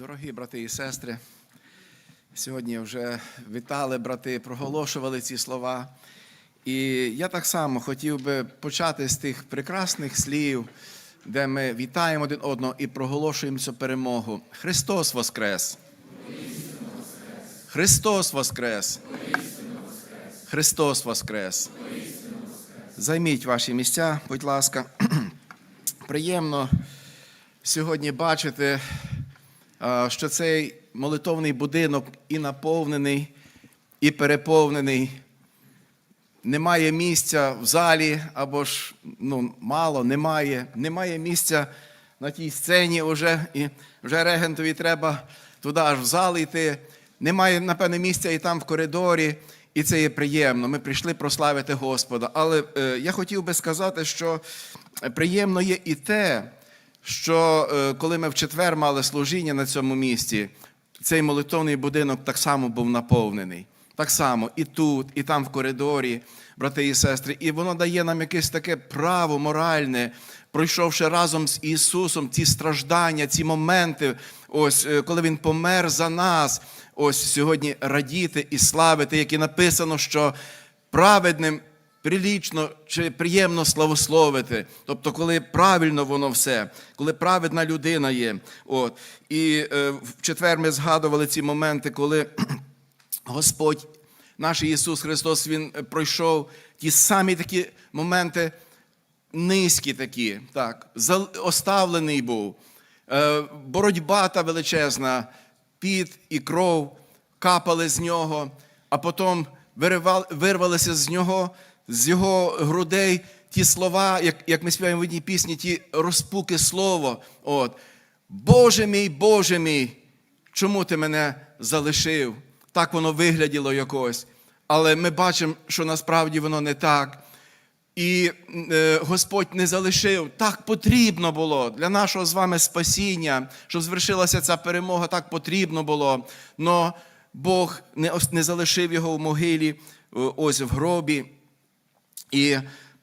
Дорогі брати і сестри, сьогодні вже вітали брати, проголошували ці слова. І я так само хотів би почати з тих прекрасних слів, де ми вітаємо один одного і проголошуємо цю перемогу. Христос Воскрес! Христос Воскрес! Христос Воскрес! Займіть ваші місця, будь ласка. Приємно сьогодні бачити, що цей молитовний будинок і наповнений, і переповнений. Немає місця в залі, або ж ну, мало, немає. Немає місця на тій сцені вже, і вже регентові треба туди аж в зал йти. Немає, напевне, місця і там в коридорі, і це є приємно. Ми прийшли прославити Господа. Але е, я хотів би сказати, що приємно є і те, що е, коли ми в четвер мали служіння на цьому місці, цей молитовний будинок так само був наповнений. Так само і тут, і там в коридорі, брати і сестри. І воно дає нам якесь таке право моральне, пройшовши разом з Ісусом ці страждання, ці моменти, ось е, коли Він помер за нас, ось сьогодні радіти і славити, як і написано, що праведним прилічно чи приємно славословити. Тобто, коли правильно воно все, коли праведна людина є. От. І е, в четвер ми згадували ці моменти, коли Господь, наш Ісус Христос, Він е, пройшов ті самі такі моменти, низькі такі, так, оставлений був. Е, Боротьба та величезна, піт і кров капали з нього, а потім вирвалися з нього, з його грудей ті слова, як, як ми співаємо в одній пісні, ті розпуки слово. От. Боже мій, Боже мій, чому ти мене залишив? Так воно вигляділо якось. Але ми бачимо, що насправді воно не так. І е, Господь не залишив. Так потрібно було для нашого з вами спасіння, щоб звершилася ця перемога, так потрібно було. Но Бог не, не залишив його в могилі, е, ось в гробі. І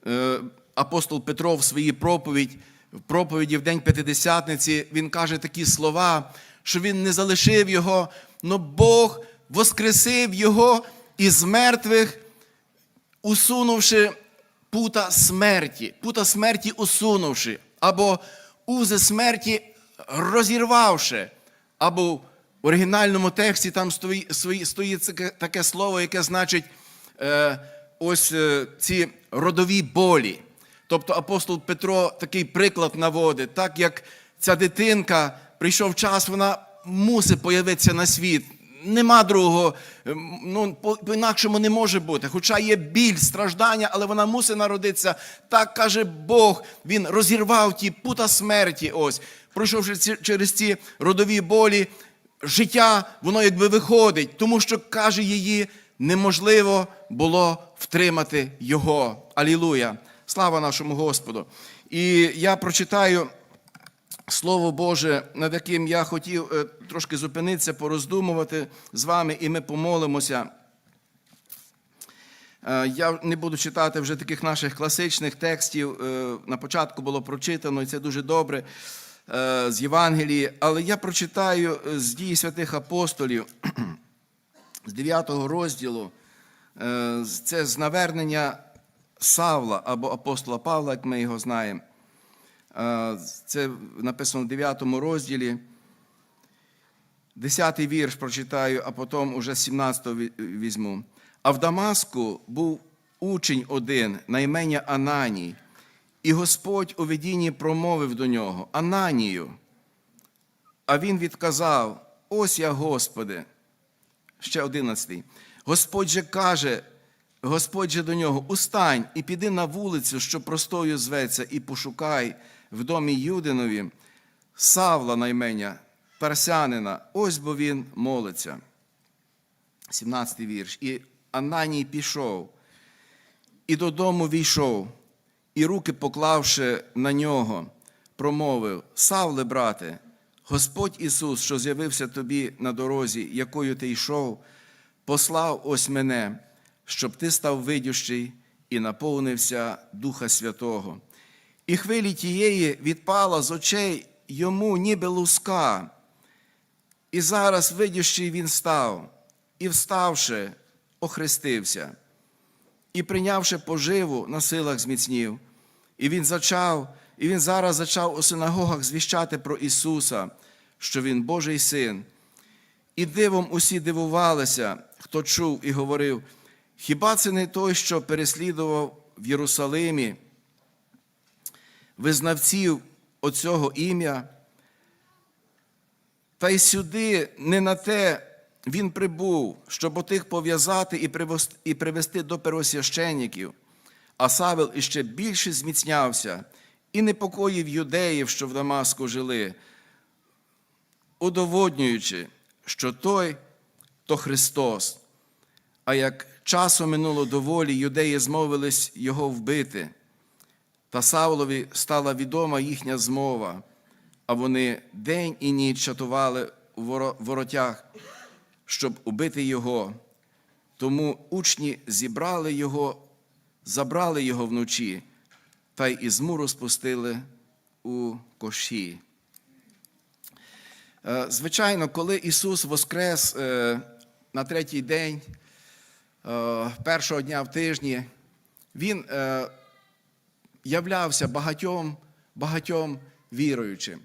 е, апостол Петро в своїй проповідь, в проповіді в День П'ятидесятниці, він каже такі слова, що він не залишив його, але Бог воскресив його із мертвих, усунувши пута смерті, пута смерті усунувши, або узи смерті розірвавши, або в оригінальному тексті там стоїть, стоїть таке слово, яке значить е, ось е, ці родові болі. Тобто апостол Петро такий приклад наводить, так як ця дитинка, прийшов час, вона мусить появитися на світ. Нема другого, ем, ну по- по-інакшому не може бути. Хоча є біль, страждання, але вона мусить народитися. Так каже Бог. Він розірвав ті пута смерті. Ось, пройшовши через ці родові болі, життя воно якби виходить, тому що каже її, неможливо було втримати його. Алілуя! Слава нашому Господу! І я прочитаю. Слово Боже, над яким я хотів е, трошки зупинитися, пороздумувати з вами, і ми помолимося. Е, Я не буду читати вже таких наших класичних текстів. е, На початку було прочитано, і це дуже добре з Євангелії. Але я прочитаю з дії святих апостолів з 9 розділу. Е, Це з навернення Савла або апостола Павла, як ми його знаємо. Е, Це написано в 9 розділі. 10 вірш прочитаю, а потім уже 17 візьму. А в Дамаску був учень один на ім'я Ананій, і Господь у видінні промовив до нього Ананію. А він відказав: Ось я, Господи. Ще 11. Господь же каже, Господь же до нього: Устань і піди на вулицю, що простою зветься, і пошукай в домі Юдинові Савла наймення, Парсянина, ось бо він молиться. 17 вірш. І Ананій пішов, і додому війшов, і руки поклавши на нього, промовив: Савле, брате, Господь Ісус, що з'явився тобі на дорозі, якою ти йшов, послав ось мене, щоб ти став видющий і наповнився Духа Святого. І хвилі тієї відпала з очей йому, ніби луска, І зараз, видівши, він став, і вставши, охрестився, і прийнявши поживу, на силах зміцнів. І він зачав, і він зараз зачав у синагогах звіщати про Ісуса, що Він Божий син. І дивом усі дивувалися, хто чув і говорив: хіба це не той, що переслідував в Єрусалимі визнавців оцього ім'я? Та й сюди не на те він прибув, щоб отих пов'язати і привести до первосвященників. А Савел іще більше зміцнявся і непокоїв юдеїв, що в Дамаску жили, удоводнюючи, що той то Христос. А як часу минуло доволі, юдеї змовились його вбити. Та Савлові стала відома їхня змова, а вони день і ніч чатували у воротях, щоб убити його. Тому учні зібрали його, забрали його вночі, та й із муру спустили у коші. Е, Звичайно, коли Ісус воскрес е, на третій день е, першого дня в тижні, Він е, являвся багатьом, багатьом віруючим.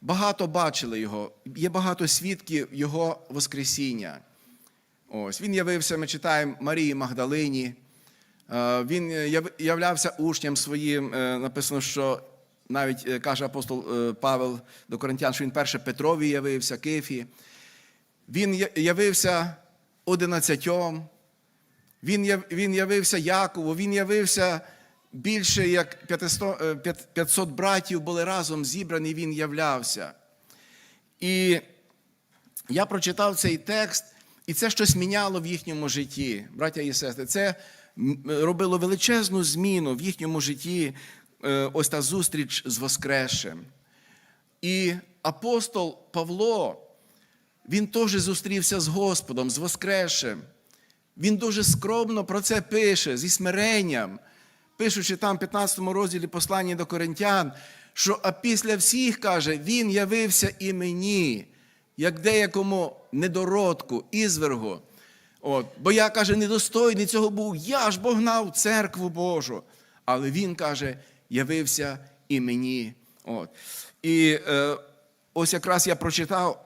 Багато бачили його, є багато свідків Його Воскресіння. Ось, Він явився, ми читаємо Марії Магдалині. Е, Він являвся учням своїм. Написано, що навіть каже апостол Павел до Коринтян, що він перше Петрові явився, Кифі. Він явився одинадцятьом. Він, він явився Якову, він явився більше як 500, е, 500 братів були разом зібрані, він являвся. І я прочитав цей текст, і це щось міняло в їхньому житті, браття і сестри. Це робило величезну зміну в їхньому житті, е, ось та зустріч з Воскресшим. І апостол Павло, він теж зустрівся з Господом, з Воскресшим. Він дуже скромно про це пише, зі смиренням, пишучи там в 15 розділі послання до Коринтян, що а після всіх каже, він явився і мені, як деякому недородку, ізвергу. От, бо я каже, недостойний цього був, я ж бо гнав церкву Божу. Але він каже, явився і мені. От. І е, ось якраз я прочитав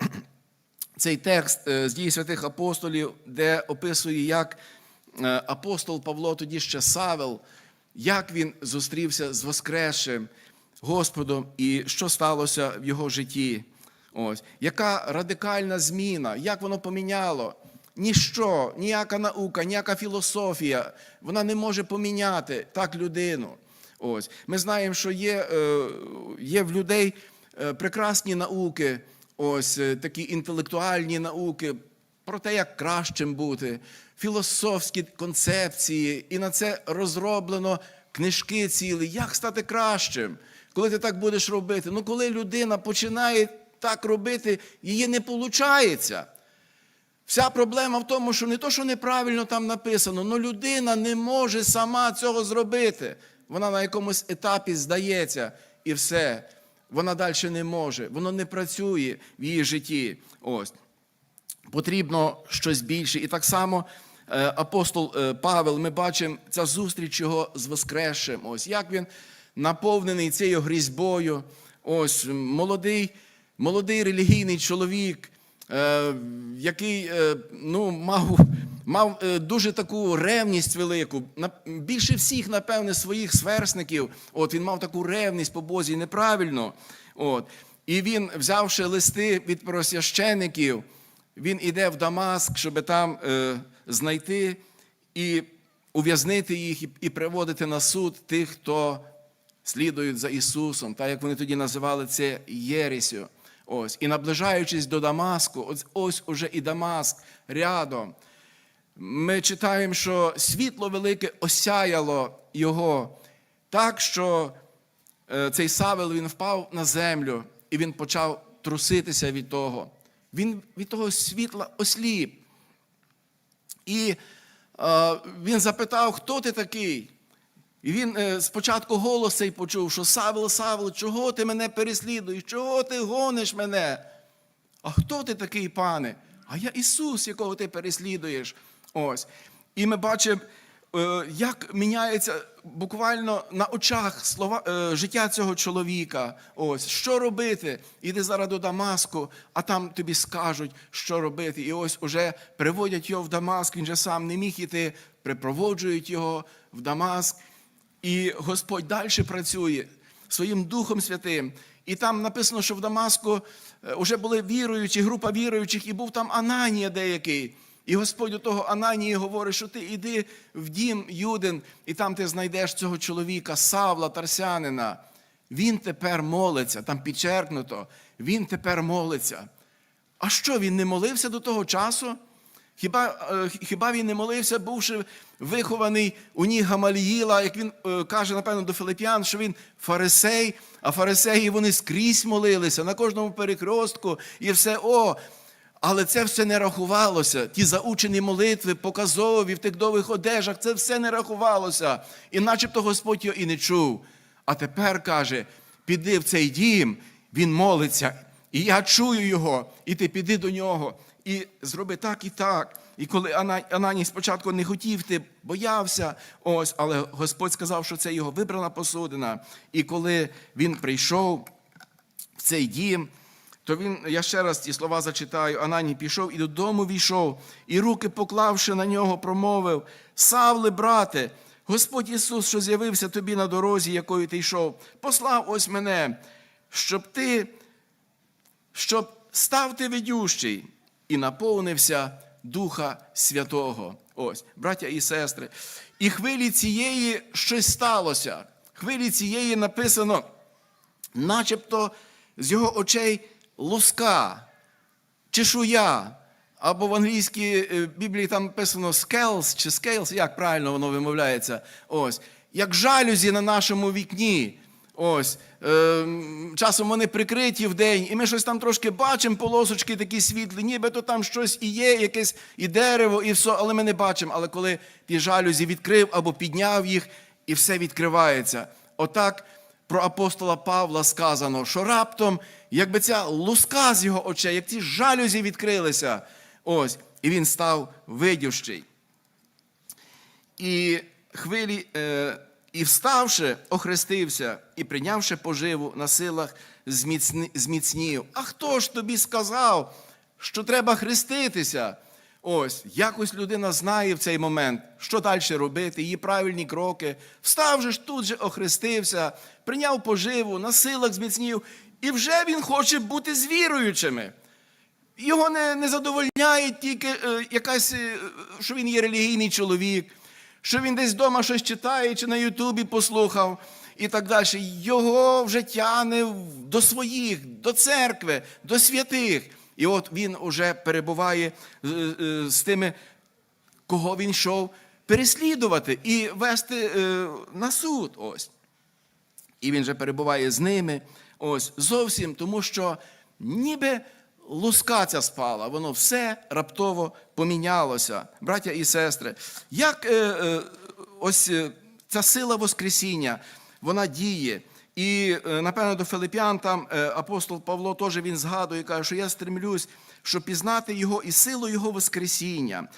цей текст е, з дій святих апостолів, де описує, як е, апостол Павло, тоді ще Савел, як він зустрівся з Воскресшим Господом і що сталося в його житті. Ось. Яка радикальна зміна, як воно поміняло? Ніщо, ніяка наука, ніяка філософія, вона не може поміняти так людину. Ось. Ми знаємо, що є, е, є в людей прекрасні науки, ось е, такі інтелектуальні науки про те, як кращим бути, філософські концепції, і на це розроблено книжки цілі, як стати кращим, коли ти так будеш робити. Ну, коли людина починає так робити, її не виходить. Вся проблема в тому, що не то, що неправильно там написано, але людина не може сама цього зробити. Вона на якомусь етапі здається і все. Вона далі не може, воно не працює в її житті. Ось. Потрібно щось більше. І так само е, апостол е, Павел, ми бачимо ця зустріч його з Воскресшим. Ось як він наповнений цією грізьбою. Ось молодий, молодий релігійний чоловік, е, який ну, мав, мав е, дуже таку ревність велику. Більше всіх, напевне, своїх сверстників. От він мав таку ревність по Бозі неправильно. От. І він, взявши листи від просвящеників, він іде в Дамаск, щоб там е, знайти і ув'язнити їх, і, приводити на суд тих, хто слідують за Ісусом, так як вони тоді називали це Єресю. Ось. І наближаючись до Дамаску, ось, ось уже і Дамаск рядом. Ми читаємо, що світло велике осяяло його так, що е, цей Савел він впав на землю і він почав труситися від того. Він від того світла осліп. І е, він запитав, хто ти такий? І він е, спочатку голос цей почув, що Савел, Савел, чого ти мене переслідуєш? Чого ти гониш мене? А хто ти такий, пане? А я Ісус, якого ти переслідуєш. Ось. І ми бачимо, е, як міняється буквально на очах слова, е, життя цього чоловіка. Ось, що робити? Іди зараз до Дамаску, а там тобі скажуть, що робити. І ось уже приводять його в Дамаск, він же сам не міг іти, припроводжують його в Дамаск. І Господь далі працює своїм Духом Святим. І там написано, що в Дамаску вже були віруючі, група віруючих, і був там Ананія деякий. І Господь до того Ананії говорить, що ти йди в дім Юдин, і там ти знайдеш цього чоловіка, Савла, Тарсянина. Він тепер молиться, там підчеркнуто, він тепер молиться. А що, він не молився до того часу? Хіба, е, хіба він не молився, бувши вихований у ніг Гамаліїла, як він е, каже, напевно, до Филип'ян, що він фарисей, а фарисеї вони скрізь молилися на кожному перекростку і все о. Але це все не рахувалося. Ті заучені молитви, показові в тих одежах, це все не рахувалося. І начебто Господь його і не чув. А тепер каже: піди в цей дім, він молиться, і я чую його, і ти піди до нього, і зроби так і так. І коли Ана- Ананій спочатку не хотів, ти боявся, ось, але Господь сказав, що це його вибрана посудина. І коли він прийшов в цей дім, то він, я ще раз ті слова зачитаю, Ананій пішов і додому війшов, і руки поклавши на нього, промовив: Савле, брате, Господь Ісус, що з'явився тобі на дорозі, якою ти йшов, послав ось мене, щоб ти, щоб став ти ведющий і наповнився Духа Святого. Ось, браття і сестри. І хвилі цієї щось сталося. Хвилі цієї написано, начебто з його очей луска, чешуя. Або в англійській е, Біблії там написано scales чи scales, як правильно воно вимовляється. Ось. Як жалюзі на нашому вікні. Ось. Е, часом вони прикриті в день, і ми щось там трошки бачимо, полосочки такі світлі, нібито там щось і є, якесь і дерево, і все, але ми не бачимо. Але коли ті жалюзі відкрив або підняв їх, і все відкривається. Отак про апостола Павла сказано, що раптом, якби ця луска з його очей, як ці жалюзі відкрилися, ось, і він став видющий. І хвилі, е, і вставши, охрестився, і прийнявши поживу на силах, зміцни, зміцнів. А хто ж тобі сказав, що треба хреститися? Ось, якось людина знає в цей момент, що далі робити, її правильні кроки. Встав же ж тут же охрестився, прийняв поживу, на силах зміцнів, і вже він хоче бути з віруючими. Його не, не задовольняє тільки е, якась, е, що він є релігійний чоловік, що він десь вдома щось читає чи на Ютубі послухав і так далі. Його вже тягне до своїх, до церкви, до святих. І от він уже перебуває е, е, з тими, кого він йшов переслідувати і вести е, на суд. Ось. І він же перебуває з ними. Ось зовсім, тому що ніби луска ця спала, воно все раптово помінялося, браття і сестри. Як е, е, ось е, ця сила Воскресіння, вона діє. І, е, напевно, до Филип'ян там е, апостол Павло теж він згадує, каже, що я стремлюсь, щоб пізнати його і силу Його Воскресіння.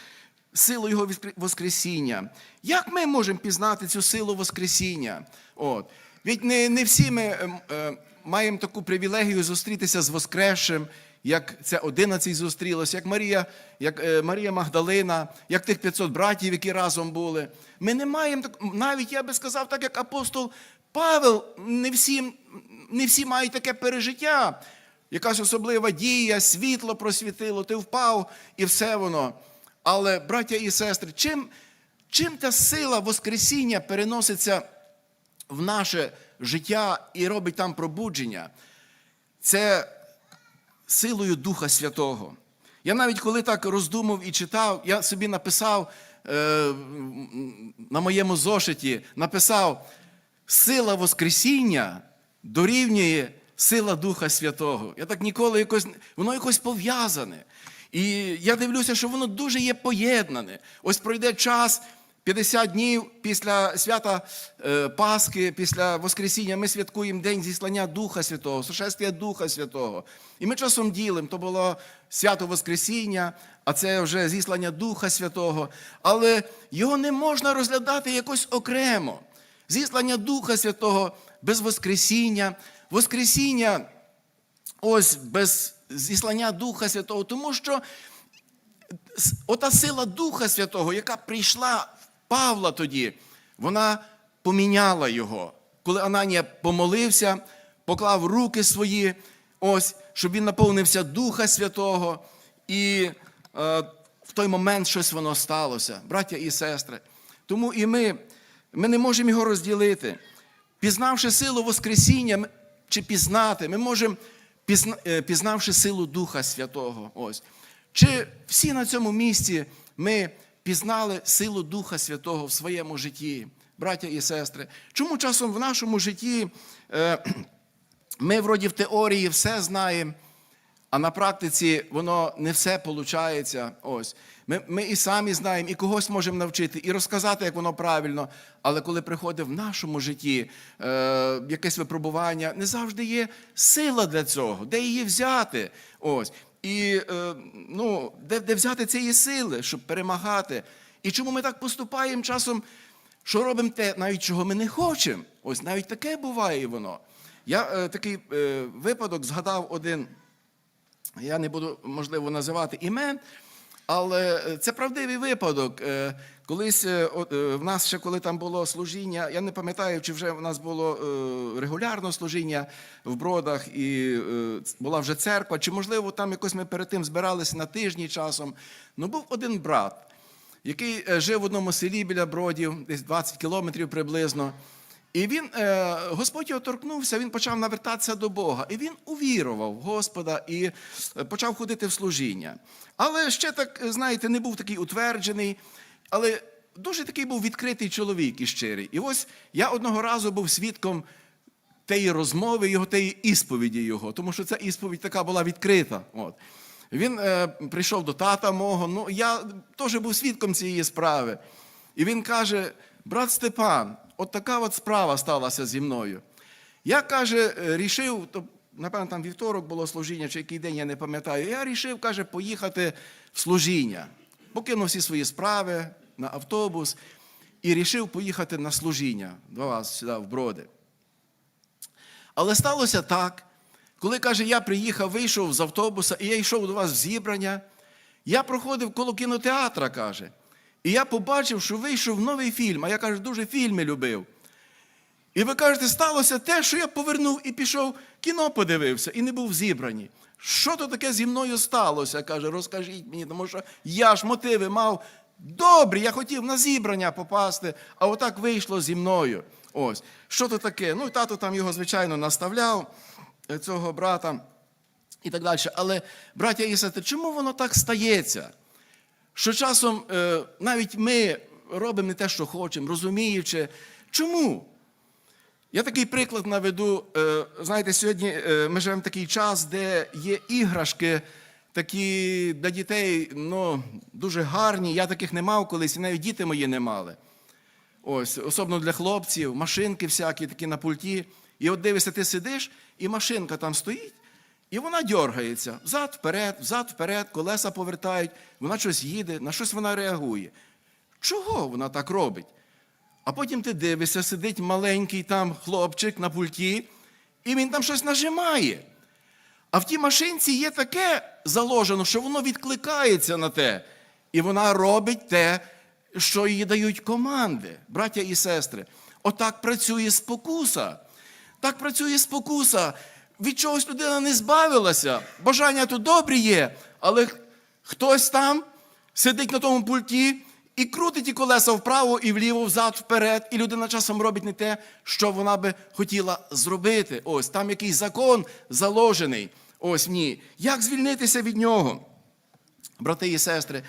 Силу Його Воскресіння. Як ми можемо пізнати цю силу Воскресіння? От. Ведь не, не всі ми е, е, маємо таку привілегію зустрітися з Воскресшим, як це 11 зустрілося, як Марія, як е, Марія Магдалина, як тих 500 братів, які разом були. Ми не маємо навіть я би сказав, так як апостол Павел, не всі, не всі мають таке пережиття. Якась особлива дія, світло просвітило, ти впав і все воно. Але, браття і сестри, чим, чим та сила Воскресіння переноситься в наше життя і робить там пробудження? Це силою Духа Святого. Я навіть коли так роздумав і читав, я собі написав е, на моєму зошиті, написав, сила Воскресіння дорівнює сила Духа Святого. Я так ніколи якось, воно якось пов'язане. І я дивлюся, що воно дуже є поєднане. Ось пройде час, 50 днів після свята е, Пасхи, після Воскресіння, ми святкуємо День зіслання Духа Святого, сушестя Духа Святого. І ми часом ділимо, то було свято Воскресіння, а це вже зіслання Духа Святого. Але його не можна розглядати якось окремо. Зіслання Духа Святого без Воскресіння, Воскресіння ось без зіслання Духа Святого, тому що ота сила Духа Святого, яка прийшла Павла тоді, вона поміняла його. Коли Ананія помолився, поклав руки свої, ось, щоб він наповнився Духа Святого, і е, в той момент щось воно сталося, браття і сестри. Тому і ми, ми не можемо його розділити. Пізнавши силу Воскресіння, чи пізнати, ми можемо, пізна- е, пізнавши силу Духа Святого. Ось. Чи всі на цьому місці ми пізнали силу Духа Святого в своєму житті, браття і сестри? Чому часом в нашому житті е, ми, вроді, в теорії все знаємо, а на практиці воно не все виходить. Ось. Ми, ми і самі знаємо, і когось можемо навчити, і розказати, як воно правильно. Але коли приходить в нашому житті е, якесь випробування, не завжди є сила для цього, де її взяти. Ось. І е, ну, де, де взяти цієї сили, щоб перемагати. І чому ми так поступаємо часом, що робимо те, навіть чого ми не хочемо? Ось навіть таке буває воно. Я е, такий е, випадок згадав один. Я не буду, можливо, називати імен, але е, це правдивий випадок. Е, Колись е, в нас ще коли там було служіння, я не пам'ятаю, чи вже в нас було регулярне служіння в бродах, і була вже церква, чи можливо там якось ми перед тим збиралися на тижні часом. Ну був один брат, який жив в одному селі біля бродів, десь 20 кілометрів приблизно. І він, е, Господь його торкнувся, він почав навертатися до Бога. І він увірував Господа і е, почав ходити в служіння. Але ще так, знаєте, не був такий утверджений, але дуже такий був відкритий чоловік і щирий. І ось я одного разу був свідком тієї розмови, його тієї ісповіді його, тому що ця ісповідь така була відкрита. От. Він е, прийшов до тата мого, ну я теж був свідком цієї справи. І він каже: брат Степан, от така от справа сталася зі мною. Я каже, рішив, то, напевно, там вівторок було служіння, чи який день, я не пам'ятаю. Я рішив, каже, поїхати в служіння. Покинув всі свої справи на автобус і рішив поїхати на служіння до вас сюди, в броди. Але сталося так, коли каже, я приїхав, вийшов з автобуса, і я йшов до вас в зібрання. Я проходив коло кінотеатра, каже. І я побачив, що вийшов новий фільм, а я каже, дуже фільми любив. І ви кажете, сталося те, що я повернув і пішов, кіно подивився і не був в зібранні. Що то таке зі мною сталося? каже, розкажіть мені, тому що я ж мотиви мав добрі, я хотів на зібрання попасти, а отак вийшло зі мною. Ось, що то таке? Ну, тато там його, звичайно, наставляв, е, цього брата і так далі. Але, браття і чому воно так стається? Що часом е, навіть ми робимо не те, що хочемо, розуміючи, чому? Я такий приклад наведу. Е, Знаєте, сьогодні е, ми живемо в такий час, де є іграшки такі для дітей ну, дуже гарні. Я таких не мав колись, і навіть діти мої не мали. Ось, особливо для хлопців, машинки всякі такі на пульті. І от дивишся, ти сидиш, і машинка там стоїть, і вона дергається взад, вперед, взад, вперед, колеса повертають, вона щось їде, на щось вона реагує. Чого вона так робить? А потім ти дивишся, сидить маленький там хлопчик на пульті, і він там щось нажимає. А в тій машинці є таке заложено, що воно відкликається на те. І вона робить те, що їй дають команди, браття і сестри. Отак працює спокуса. Так працює спокуса. Від чогось людина не збавилася. Бажання тут добрі є, але хтось там сидить на тому пульті і крутить ті колеса вправо і вліво, взад, вперед, і людина часом робить не те, що вона би хотіла зробити. Ось там якийсь закон заложений. Ось ні. Як звільнитися від нього? брати і сестри.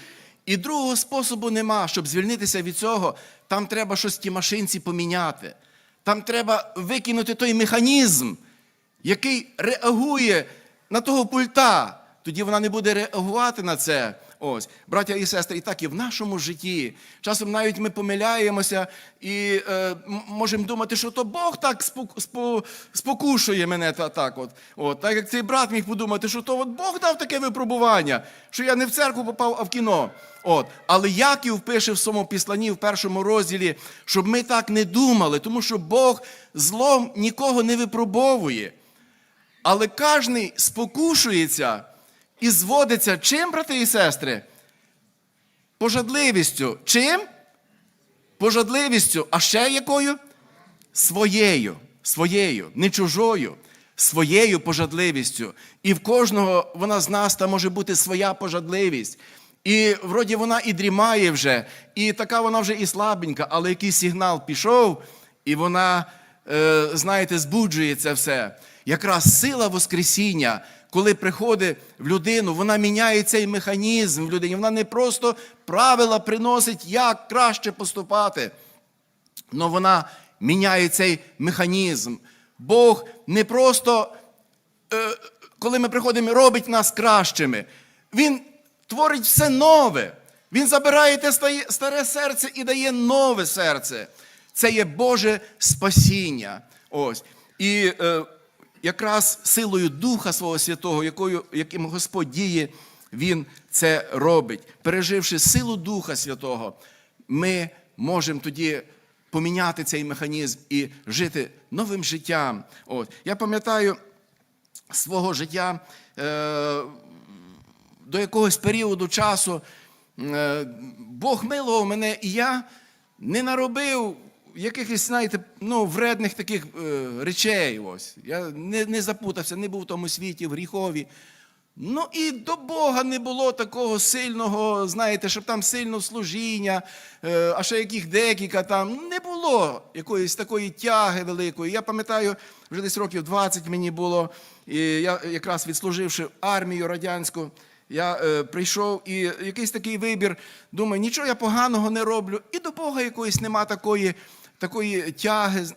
І другого способу нема, щоб звільнитися від цього, там треба щось в тій машинці поміняти. Там треба викинути той механізм, який реагує на того пульта. Тоді вона не буде реагувати на це, Ось, браття і сестри, і так і в нашому житті. Часом навіть ми помиляємося і е, можемо думати, що то Бог так спок, спо, спокушує мене та, так. От. От, так як цей брат міг подумати, що то от Бог дав таке випробування, що я не в церкву попав, а в кіно. От. Але Яків пише в своєму післанні в першому розділі, щоб ми так не думали, тому що Бог злом нікого не випробовує. Але кожний спокушується і зводиться чим, брати і сестри? Пожадливістю. Чим? Пожадливістю. А ще якою? Своєю. Своєю, не чужою, своєю пожадливістю. І в кожного вона з нас там може бути своя пожадливість. І вроді вона і дрімає вже, і така вона вже і слабенька, але якийсь сигнал пішов, і вона, е, знаєте, збуджує це все. Якраз сила Воскресіння, коли приходить в людину, вона міняє цей механізм в людині. Вона не просто правила приносить, як краще поступати. Но вона міняє цей механізм. Бог не просто, е, коли ми приходимо, робить нас кращими. Він творить все нове. Він забирає те старе серце і дає нове серце. Це є Боже спасіння. Ось. І е, якраз силою Духа Свого Святого, якою, яким Господь діє, Він це робить. Переживши силу Духа Святого, ми можемо тоді поміняти цей механізм і жити новим життям. От. Я пам'ятаю свого життя е, до якогось періоду часу е, Бог милував мене, і я не наробив якихось, знаєте, ну, вредних таких е, речей. Ось. Я не, не запутався, не був в тому світі, в гріхові. Ну і до Бога не було такого сильного, знаєте, щоб там сильно служіння, е, а ще яких декілька там. Не було якоїсь такої тяги великої. Я пам'ятаю, вже десь років 20 мені було, і я якраз відслуживши армію радянську, я е, прийшов і якийсь такий вибір, думаю, нічого я поганого не роблю, і до Бога якоїсь нема такої, такої тяги.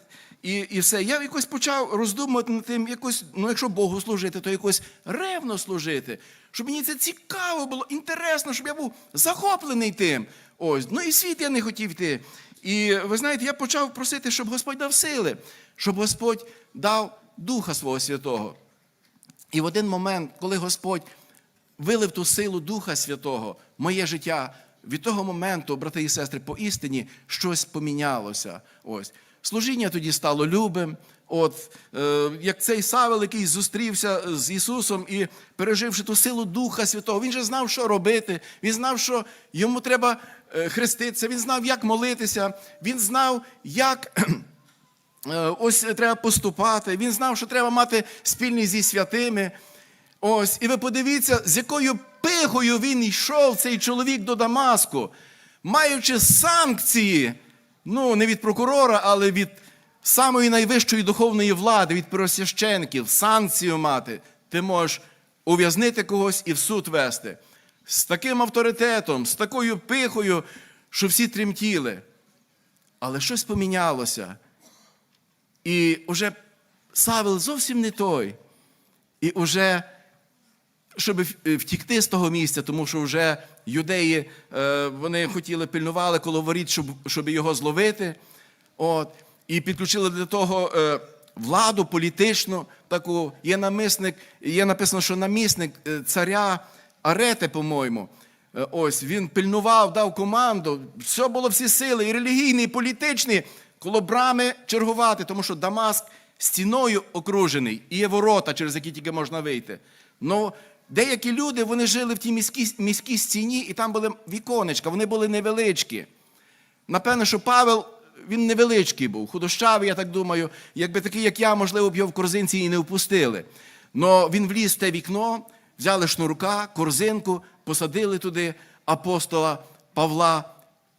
І, і все. Я якось почав роздумувати над тим, якось, ну якщо Богу служити, то якось ревно служити. Щоб мені це цікаво було, інтересно, щоб я був захоплений тим. Ось, ну і світ я не хотів йти. І ви знаєте, я почав просити, щоб Господь дав сили, щоб Господь дав Духа Свого Святого. І в один момент, коли Господь вилив ту силу Духа Святого, моє життя від того моменту, брати і сестри, по істині щось помінялося. Ось. Служіння тоді стало любим. От, е, як цей Савел, який зустрівся з Ісусом і переживши ту силу Духа Святого, він же знав, що робити, він знав, що йому треба е, хреститися, він знав, як молитися, він знав, як е, ось треба поступати, він знав, що треба мати спільність зі святими. Ось, і ви подивіться, з якою пихою він йшов, цей чоловік до Дамаску, маючи санкції, ну, не від прокурора, але від самої найвищої духовної влади, від первосвящеників, санкцію мати. Ти можеш ув'язнити когось і в суд вести. З таким авторитетом, з такою пихою, що всі тремтіли. Але щось помінялося. І вже Савел зовсім не той. І вже, щоб втікти з того місця, тому що вже юдеї е, вони хотіли пильнували коло воріт, щоб, щоб його зловити. От, і підключили до того е, владу політичну, таку є намисник, є написано, що намісник е, царя Арети, по-моєму. Е, Ось він пильнував, дав команду. Все було всі сили, і релігійні, і політичні, коло брами чергувати, тому що Дамаск стіною окружений, і є ворота, через які тільки можна вийти. Ну, деякі люди вони жили в тій міській, міській стіні, і там були віконечка, вони були невеличкі. Напевно, що Павел він невеличкий був, худощавий, я так думаю, якби такий, як я, можливо, б його в корзинці і не впустили. Но він вліз в те вікно, взяли шнурка, корзинку, посадили туди апостола Павла,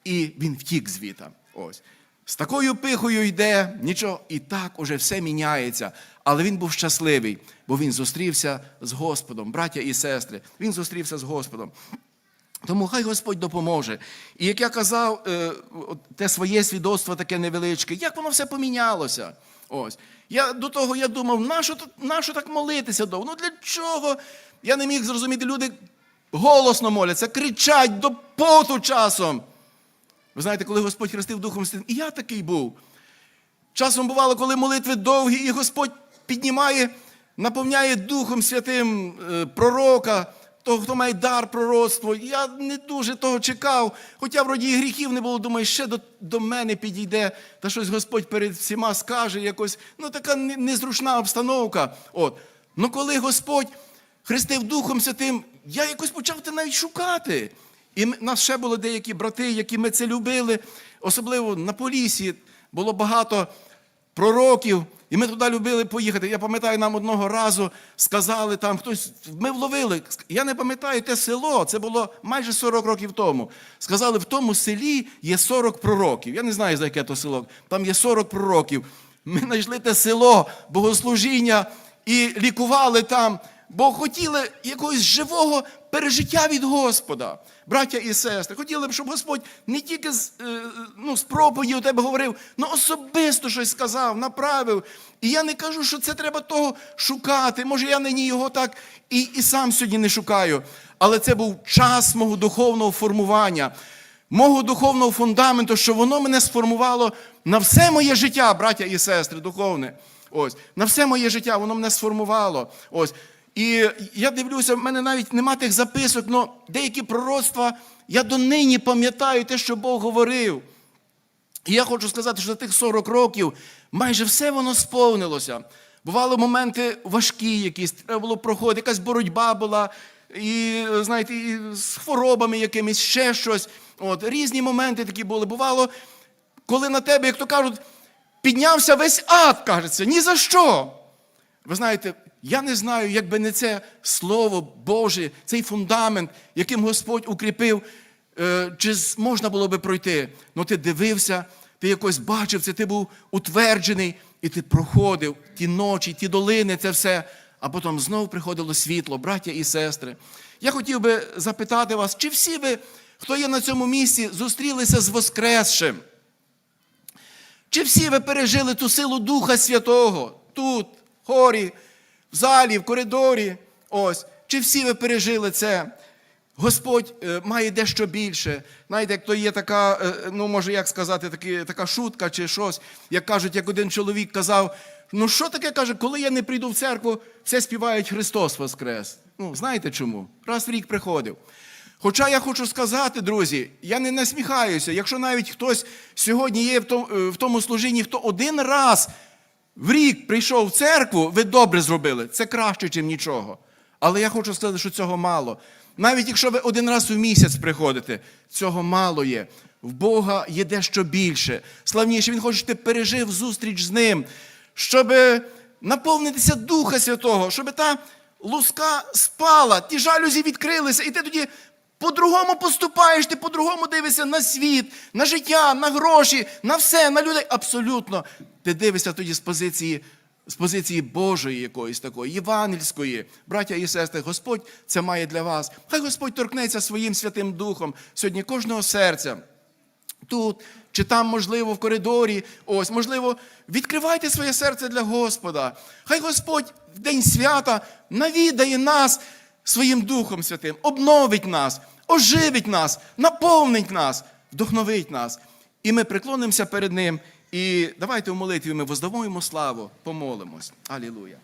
і він втік звідти. Ось. З такою пихою йде, нічого, і так уже все міняється. Але він був щасливий, бо він зустрівся з Господом, браття і сестри. Він зустрівся з Господом. Тому хай Господь допоможе. І як я казав, е, те своє свідоцтво таке невеличке, як воно все помінялося. Ось. Я до того я думав, нащо, нащо так молитися довго? Ну для чого? Я не міг зрозуміти, люди голосно моляться, кричать до поту часом. Ви знаєте, коли Господь хрестив Духом Святим, і я такий був. Часом бувало, коли молитви довгі, і Господь піднімає, наповняє Духом Святим е, пророка, того, хто має дар пророцтва. Я не дуже того чекав, хоча вроді і гріхів не було, думаю, ще до, до мене підійде, та щось Господь перед всіма скаже, якось, ну така незручна обстановка. От. Ну коли Господь хрестив Духом Святим, я якось почав те навіть шукати. І нас ще були деякі брати, які ми це любили, особливо на Полісі було багато пророків, і ми туди любили поїхати. Я пам'ятаю, нам одного разу сказали там хтось, ми вловили. Я не пам'ятаю те село, це було майже 40 років тому. Сказали, в тому селі є 40 пророків. Я не знаю, за яке то село. Там є 40 пророків. Ми знайшли те село, богослужіння і лікували там, бо хотіли якогось живого пережиття від Господа. Браття і сестри, хотіли б, щоб Господь не тільки з, е, ну, з проповіді у тебе говорив, але особисто щось сказав, направив. І я не кажу, що це треба того шукати. Може, я нині його так і, і сам сьогодні не шукаю. Але це був час мого духовного формування, мого духовного фундаменту, що воно мене сформувало на все моє життя, браття і сестри, духовне. Ось, на все моє життя воно мене сформувало. Ось. І я дивлюся, в мене навіть нема тих записок, але деякі пророцтва я донині пам'ятаю те, що Бог говорив. І я хочу сказати, що за тих 40 років майже все воно сповнилося. Бували моменти важкі якісь, треба було проходити, якась боротьба була, і, знаєте, і з хворобами якимись, ще щось. От, різні моменти такі були. Бувало, коли на тебе, як то кажуть, піднявся весь ад, кажеться, ні за що. Ви знаєте, я не знаю, якби не це Слово Боже, цей фундамент, яким Господь укріпив, е, чи можна було би пройти. Ну ти дивився, ти якось бачив це, ти був утверджений, і ти проходив ті ночі, ті долини, це все. А потім знов приходило світло, браття і сестри. Я хотів би запитати вас, чи всі ви, хто є на цьому місці, зустрілися з Воскресшим? Чи всі ви пережили ту силу Духа Святого тут, в хорі, в залі, в коридорі? Ось. Чи всі ви пережили це? Господь е, має дещо більше. Знаєте, як то є така, е, ну може як сказати, такі, така шутка чи щось, як кажуть, як один чоловік казав, ну що таке каже, коли я не прийду в церкву, все співають Христос Воскрес. Ну, знаєте чому? Раз в рік приходив. Хоча я хочу сказати, друзі, я не насміхаюся, якщо навіть хтось сьогодні є в е, тому служінні, хто один раз в рік прийшов в церкву, ви добре зробили. Це краще, ніж нічого. Але я хочу сказати, що цього мало. Навіть якщо ви один раз у місяць приходите, цього мало є. В Бога є дещо більше. Славніше, Він хоче, щоб ти пережив зустріч з ним, щоб наповнитися Духа Святого, щоб та луска спала, ті жалюзі відкрилися, і ти тоді по-другому поступаєш, ти по-другому дивишся на світ, на життя, на гроші, на все, на людей. Абсолютно. Ти дивишся тоді з позиції, з позиції Божої якоїсь такої, євангельської. Браття і сестри, Господь це має для вас. Хай Господь торкнеться своїм Святим Духом сьогодні кожного серця. Тут чи там, можливо, в коридорі, ось, можливо, відкривайте своє серце для Господа. Хай Господь в день свята навідає нас своїм Духом Святим, обновить нас, оживить нас, наповнить нас, вдохновить нас. І ми приклонимося перед Ним. І давайте у молитві ми воздамо славу, помолимось. Алілуя.